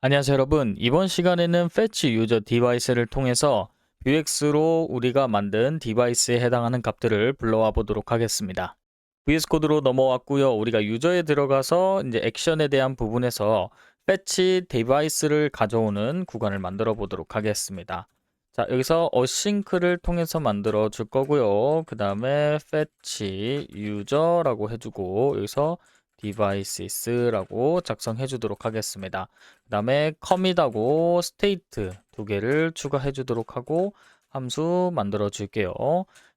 안녕하세요 여러분. 이번 시간에는 fetch 유저 디바이스를 통해서 vux로 우리가 만든 디바이스에 해당하는 값들을 불러와 보도록 하겠습니다. Vs 코드로 넘어왔고요. 우리가 유저에 들어가서 이제 액션에 대한 부분에서 fetch 디바이스를 가져오는 구간을 만들어 보도록 하겠습니다. 자 여기서 어싱크를 통해서 만들어 줄 거고요. 그 다음에 fetch user라고 해주고 여기서 devices라고 작성해 주도록 하겠습니다. 그 다음에 commit하고 state 두 개를 추가해 주도록 하고 함수 만들어 줄게요.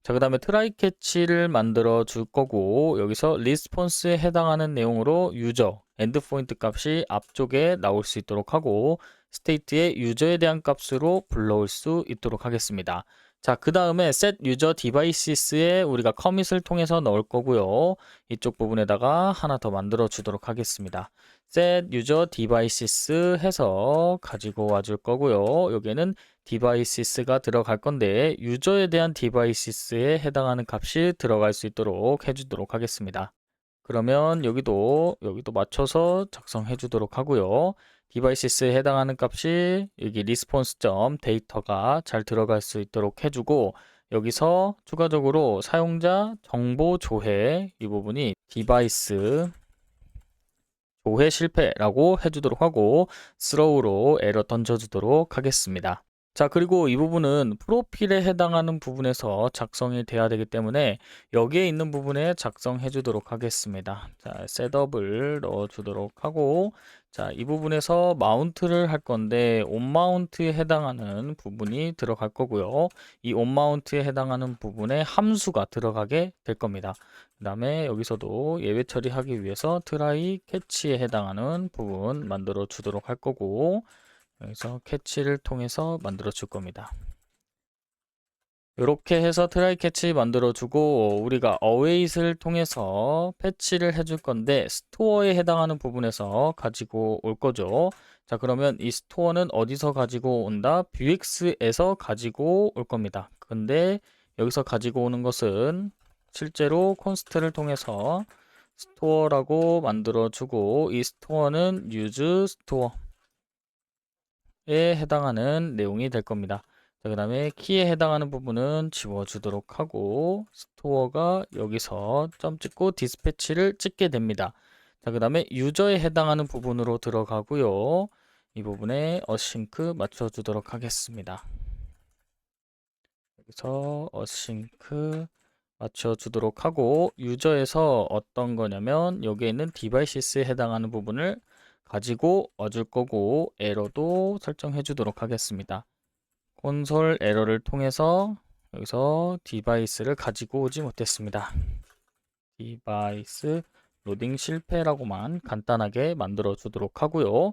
자, 그 다음에 try catch를 만들어 줄 거고 여기서 response에 해당하는 내용으로 user, endpoint 값이 앞쪽에 나올 수 있도록 하고 state의 유저에 대한 값으로 불러올 수 있도록 하겠습니다. 자, 그 다음에 set user devices에 우리가 commit을 통해서 넣을 거고요. 이쪽 부분에다가 하나 더 만들어 주도록 하겠습니다. set user devices 해서 가지고 와 줄 거고요. 여기에는 devices가 들어갈 건데 유저에 대한 devices에 해당하는 값이 들어갈 수 있도록 해주도록 하겠습니다. 그러면 여기도 여기도 맞춰서 작성해 주도록 하고요. 디바이시스에 해당하는 값이 여기 response 점 데이터가 잘 들어갈 수 있도록 해주고 여기서 추가적으로 사용자 정보 조회 이 부분이 디바이스 조회 실패라고 해주도록 하고 throw로 에러 던져주도록 하겠습니다. 자, 그리고 이 부분은 프로필에 해당하는 부분에서 작성이 돼야 되기 때문에 여기에 있는 부분에 작성해 주도록 하겠습니다. 자, 셋업을 넣어 주도록 하고 자, 이 부분에서 마운트를 할 건데 온 마운트에 해당하는 부분이 들어갈 거고요. 이 온 마운트에 해당하는 부분에 함수가 들어가게 될 겁니다. 그 다음에 여기서도 예외 처리하기 위해서 트라이 캐치에 해당하는 부분 만들어 주도록 할 거고 여기서 캐치를 통해서 만들어 줄 겁니다. 이렇게 해서 트라이 캐치 만들어 주고 우리가 어웨이트를 통해서 패치를 해줄 건데 스토어에 해당하는 부분에서 가지고 올 거죠. 자 그러면 이 스토어는 어디서 가지고 온다? Vux에서 가지고 올 겁니다. 근데 여기서 가지고 오는 것은 실제로 콘스트를 통해서 스토어라고 만들어 주고 이 스토어는 use 스토어 에 해당하는 내용이 될 겁니다. 자, 그 다음에 키에 해당하는 부분은 지워주도록 하고 스토어가 여기서 점 찍고 디스패치를 찍게 됩니다. 자, 그 다음에 유저에 해당하는 부분으로 들어가고요. 이 부분에 어싱크 맞춰주도록 하겠습니다. 여기서 어싱크 맞춰주도록 하고 유저에서 어떤 거냐면 여기에 있는 디바이시스에 해당하는 부분을 가지고 와줄 거고 에러도 설정해 주도록 하겠습니다. 콘솔 에러를 통해서 여기서 디바이스를 가지고 오지 못했습니다. 디바이스 로딩 실패라고만 간단하게 만들어 주도록 하고요.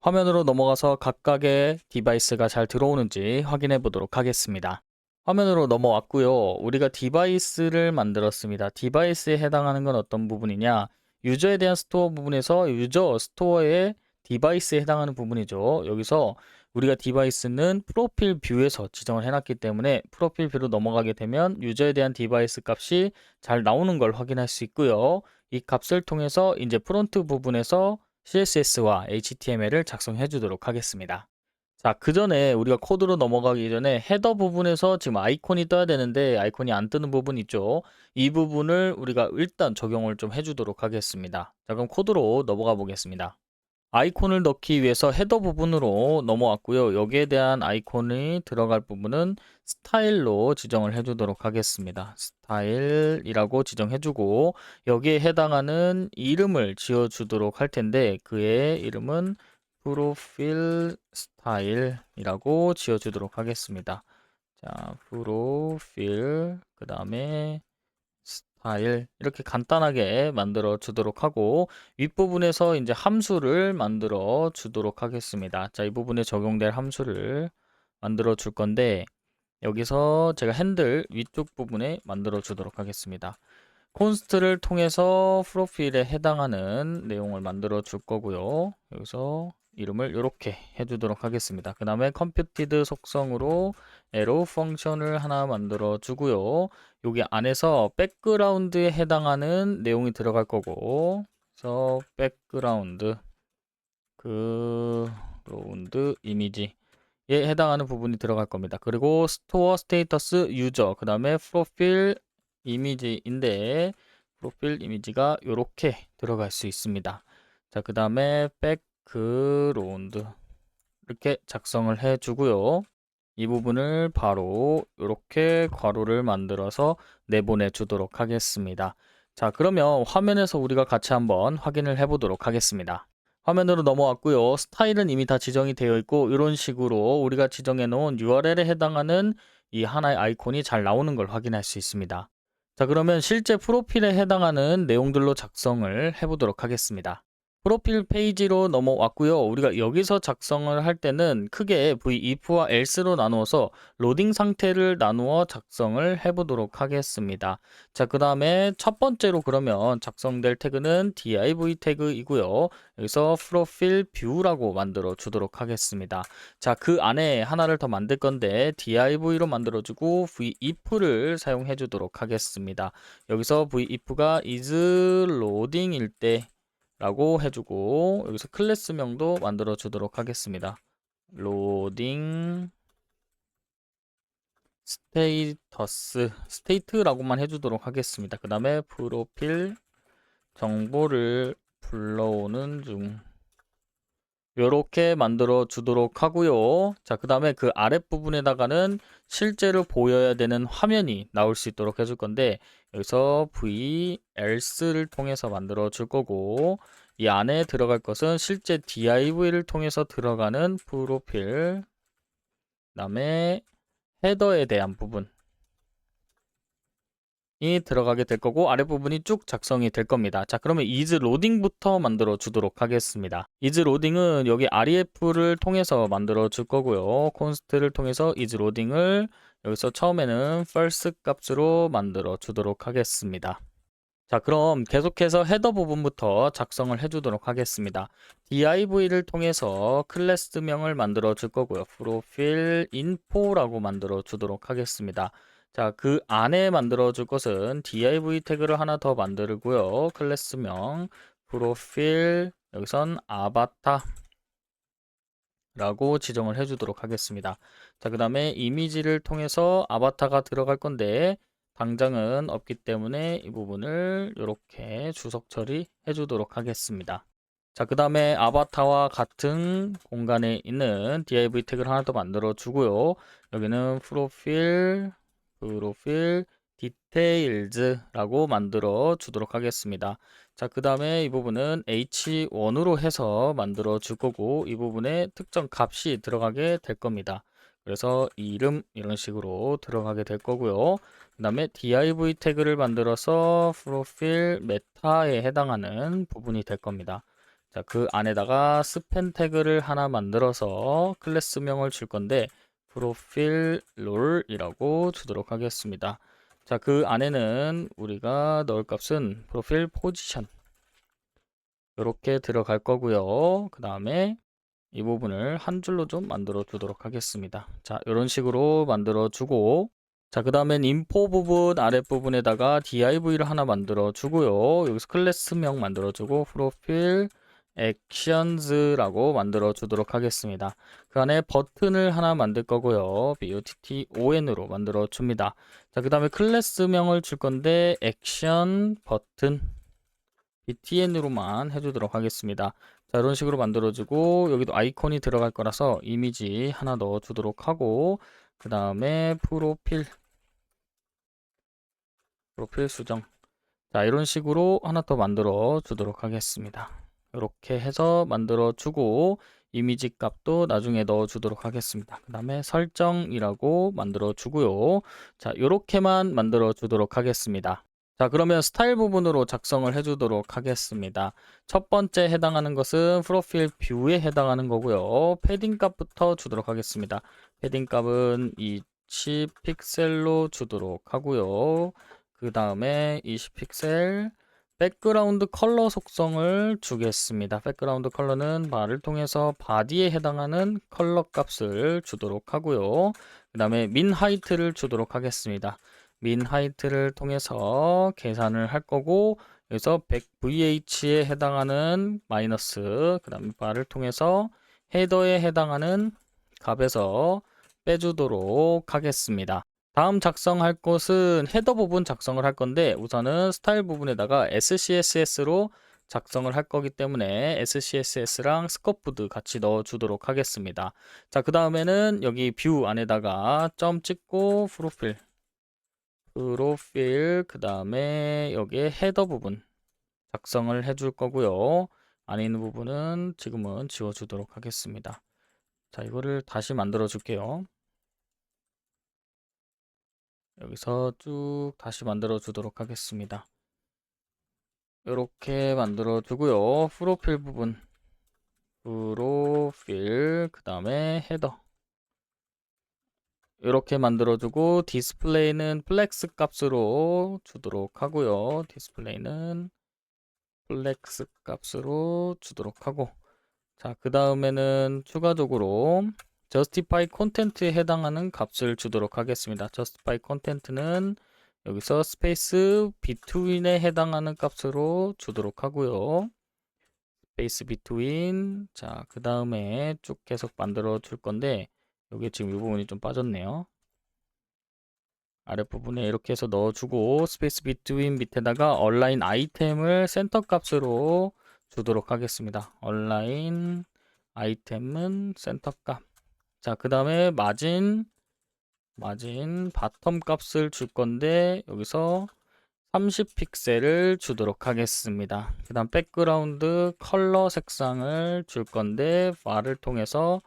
화면으로 넘어가서 각각의 디바이스가 잘 들어오는지 확인해 보도록 하겠습니다. 화면으로 넘어왔고요. 우리가 디바이스를 만들었습니다. 디바이스에 해당하는 건 어떤 부분이냐? 유저에 대한 스토어 부분에서 유저 스토어의 디바이스에 해당하는 부분이죠. 여기서 우리가 디바이스는 프로필 뷰에서 지정을 해놨기 때문에 프로필 뷰로 넘어가게 되면 유저에 대한 디바이스 값이 잘 나오는 걸 확인할 수 있고요. 이 값을 통해서 이제 프론트 부분에서 CSS와 HTML을 작성해 주도록 하겠습니다. 자, 그 전에 우리가 코드로 넘어가기 전에 헤더 부분에서 지금 아이콘이 떠야 되는데 아이콘이 안 뜨는 부분 있죠. 이 부분을 우리가 일단 적용을 좀 해주도록 하겠습니다. 자, 그럼 코드로 넘어가 보겠습니다. 아이콘을 넣기 위해서 헤더 부분으로 넘어왔고요. 여기에 대한 아이콘이 들어갈 부분은 스타일로 지정을 해주도록 하겠습니다. 스타일이라고 지정해주고 여기에 해당하는 이름을 지어주도록 할 텐데 그의 이름은 프로필 스타일 이라고 지어주도록 하겠습니다. 자, 프로필 그 다음에 스타일 이렇게 간단하게 만들어 주도록 하고 윗부분에서 이제 함수를 만들어 주도록 하겠습니다. 자, 이 부분에 적용될 함수를 만들어 줄 건데 여기서 제가 핸들 위쪽 부분에 만들어 주도록 하겠습니다. 콘스트를 통해서 프로필에 해당하는 내용을 만들어 줄 거고요. 여기서 이름을 이렇게 해주도록 하겠습니다. 그 다음에 컴퓨티드 속성으로 에로 펑션을 하나 만들어 주고요. 여기 안에서 백그라운드에 해당하는 내용이 들어갈 거고 그래서 백그라운드 백그라운드 이미지 에 해당하는 부분이 들어갈 겁니다. 그리고 스토어 스테이터스 유저 그 다음에 프로필 이미지인데 프로필 이미지가 이렇게 들어갈 수 있습니다. 자, 그 다음에 백그라운드 이렇게 작성을 해 주고요. 이 부분을 바로 이렇게 괄호를 만들어서 내보내 주도록 하겠습니다. 자, 그러면 화면에서 우리가 같이 한번 확인을 해 보도록 하겠습니다. 화면으로 넘어왔고요. 스타일은 이미 다 지정이 되어 있고 이런 식으로 우리가 지정해 놓은 URL에 해당하는 이 하나의 아이콘이 잘 나오는 걸 확인할 수 있습니다. 자, 그러면 실제 프로필에 해당하는 내용들로 작성을 해 보도록 하겠습니다. 프로필 페이지로 넘어왔고요. 우리가 여기서 작성을 할 때는 크게 v-if와 else로 나누어서 로딩 상태를 나누어 작성을 해보도록 하겠습니다. 자, 그 다음에 첫 번째로 그러면 작성될 태그는 div 태그이고요. 여기서 프로필 뷰라고 만들어 주도록 하겠습니다. 자, 그 안에 하나를 더 만들 건데 div로 만들어주고 v-if를 사용해 주도록 하겠습니다. 여기서 v-if가 is loading일 때 라고 해주고 여기서 클래스명도 만들어 주도록 하겠습니다. 로딩 스테이터스 스테이트라고만 해주도록 하겠습니다. 그 다음에 프로필 정보를 불러오는 중 이렇게 만들어 주도록 하고요. 자, 그 다음에 그 아랫부분에다가는 실제로 보여야 되는 화면이 나올 수 있도록 해줄 건데 여기서 v else를 통해서 만들어 줄 거고 이 안에 들어갈 것은 실제 div를 통해서 들어가는 프로필 그다음에 헤더에 대한 부분 이 들어가게 될 거고 아랫부분이 쭉 작성이 될 겁니다. 자 그러면 is loading부터 만들어 주도록 하겠습니다. is loading은 여기 ref를 통해서 만들어 줄 거고요. const를 통해서 is loading을 여기서 처음에는 first 값으로 만들어 주도록 하겠습니다. 자 그럼 계속해서 헤더 부분부터 작성을 해주도록 하겠습니다. div를 통해서 클래스명을 만들어 줄 거고요. 프로필 info라고 만들어 주도록 하겠습니다. 자, 그 안에 만들어 줄 것은 div 태그를 하나 더 만들고요. 클래스명 프로필 여기선 아바타 라고 지정을 해주도록 하겠습니다. 자, 그 다음에 이미지를 통해서 아바타가 들어갈 건데 당장은 없기 때문에 이 부분을 이렇게 주석 처리 해 주도록 하겠습니다. 자, 그 다음에 아바타와 같은 공간에 있는 div 태그를 하나 더 만들어 주고요. 여기는 프로필 프로필 디테일즈라고 만들어 주도록 하겠습니다. 자, 그 다음에 이 부분은 h1으로 해서 만들어 줄 거고 이 부분에 특정 값이 들어가게 될 겁니다. 그래서 이름 이런 식으로 들어가게 될 거고요. 그 다음에 div 태그를 만들어서 프로필 메타에 해당하는 부분이 될 겁니다. 자, 그 안에다가 스팬 태그를 하나 만들어서 클래스명을 줄 건데 프로필 롤이라고 주도록 하겠습니다. 자, 그 안에는 우리가 넣을 값은 프로필 포지션 이렇게 들어갈 거고요. 그 다음에 이 부분을 한 줄로 좀 만들어 주도록 하겠습니다. 자, 이런 식으로 만들어 주고 자, 그 다음엔 인포 부분 아랫부분에다가 div를 하나 만들어 주고요. 여기서 클래스명 만들어 주고 프로필 actions라고 만들어 주도록 하겠습니다. 그 안에 버튼을 하나 만들 거고요. button으로 만들어 줍니다. 자, 그 다음에 클래스명을 줄 건데 action 버튼 btn으로만 해주도록 하겠습니다. 자, 이런 식으로 만들어주고 여기도 아이콘이 들어갈 거라서 이미지 하나 넣어 주도록 하고 그 다음에 프로필 프로필 수정 자, 이런 식으로 하나 더 만들어 주도록 하겠습니다. 이렇게 해서 만들어 주고 이미지 값도 나중에 넣어 주도록 하겠습니다. 그 다음에 설정이라고 만들어 주고요. 자, 이렇게만 만들어 주도록 하겠습니다. 자, 그러면 스타일 부분으로 작성을 해 주도록 하겠습니다. 첫 번째 해당하는 것은 프로필 뷰에 해당하는 거고요. 패딩 값부터 주도록 하겠습니다. 패딩 값은 20 픽셀로 주도록 하고요. 그 다음에 20 픽셀 백그라운드 컬러 속성을 주겠습니다. 백그라운드 컬러는 말을 통해서 바디에 해당하는 컬러 값을 주도록 하고요. 그 다음에 민 하이트를 주도록 하겠습니다. 민 하이트를 통해서 계산을 할 거고 여기서 100VH에 해당하는 마이너스 그 다음에 바를 통해서 헤더에 해당하는 값에서 빼주도록 하겠습니다. 다음 작성할 것은 헤더 부분 작성을 할 건데 우선은 스타일 부분에다가 SCSS로 작성을 할 거기 때문에 SCSS랑 스커프드 같이 넣어 주도록 하겠습니다. 자, 그 다음에는 여기 뷰 안에다가 점 찍고 프로필 프로필 그 다음에 여기에 헤더 부분 작성을 해줄 거고요. 안에 있는 부분은 지금은 지워주도록 하겠습니다. 자, 이거를 다시 만들어 줄게요. 여기서 쭉 다시 만들어 주도록 하겠습니다. 이렇게 만들어 두고요. 프로필 부분 프로필 그 다음에 헤더 이렇게 만들어 주고 디스플레이는 플렉스 값으로 주도록 하고요. 디스플레이는 플렉스 값으로 주도록 하고 자, 그 다음에는 추가적으로 justify content에 해당하는 값을 주도록 하겠습니다. justify content는 여기서 스페이스 between에 해당하는 값으로 주도록 하고요. 스페이스 between 자, 그 다음에 쭉 계속 만들어 줄 건데 여기 지금 이 부분이 좀 빠졌네요. 아랫부분에 이렇게 해서 넣어주고 스페이스 between 밑에다가 얼라인 아이템을 센터 값으로 주도록 하겠습니다. 얼라인 아이템은 센터 값. 자, 그 다음에 마진 마진 바텀 값을 줄 건데 여기서 30픽셀을 주도록 하겠습니다. 그 다음 백그라운드 컬러 색상을 줄 건데 var을 통해서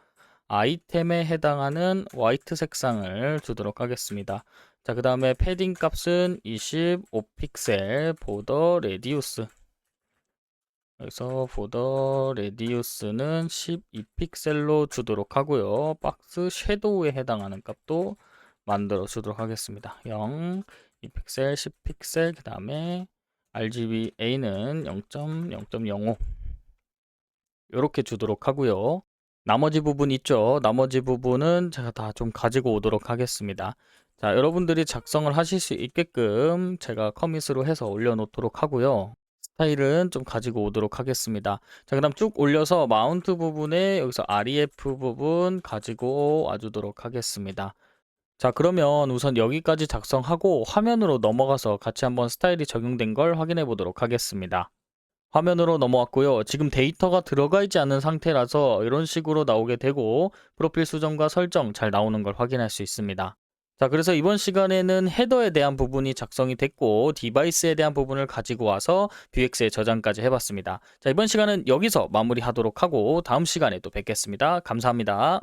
아이템에 해당하는 화이트 색상을 주도록 하겠습니다. 자, 그 다음에 패딩 값은 25픽셀 보더 레디우스 여기서 보더 레디우스는 12픽셀로 주도록 하고요. 박스 섀도우에 해당하는 값도 만들어 주도록 하겠습니다. 0, 2픽셀, 10픽셀, 그 다음에 RGBA는 0.0.05 이렇게 주도록 하고요. 나머지 부분 있죠. 나머지 부분은 제가 다 좀 가지고 오도록 하겠습니다. 자, 여러분들이 작성을 하실 수 있게끔 제가 커밋으로 해서 올려놓도록 하고요. 스타일은 좀 가지고 오도록 하겠습니다. 자, 그 다음 쭉 올려서 마운트 부분에 여기서 REF 부분 가지고 와주도록 하겠습니다. 자, 그러면 우선 여기까지 작성하고 화면으로 넘어가서 같이 한번 스타일이 적용된 걸 확인해 보도록 하겠습니다. 화면으로 넘어왔고요. 지금 데이터가 들어가 있지 않은 상태라서 이런 식으로 나오게 되고 프로필 수정과 설정 잘 나오는 걸 확인할 수 있습니다. 자, 그래서 이번 시간에는 헤더에 대한 부분이 작성이 됐고 디바이스에 대한 부분을 가지고 와서 뷰엑스에 저장까지 해봤습니다. 자, 이번 시간은 여기서 마무리하도록 하고 다음 시간에 또 뵙겠습니다. 감사합니다.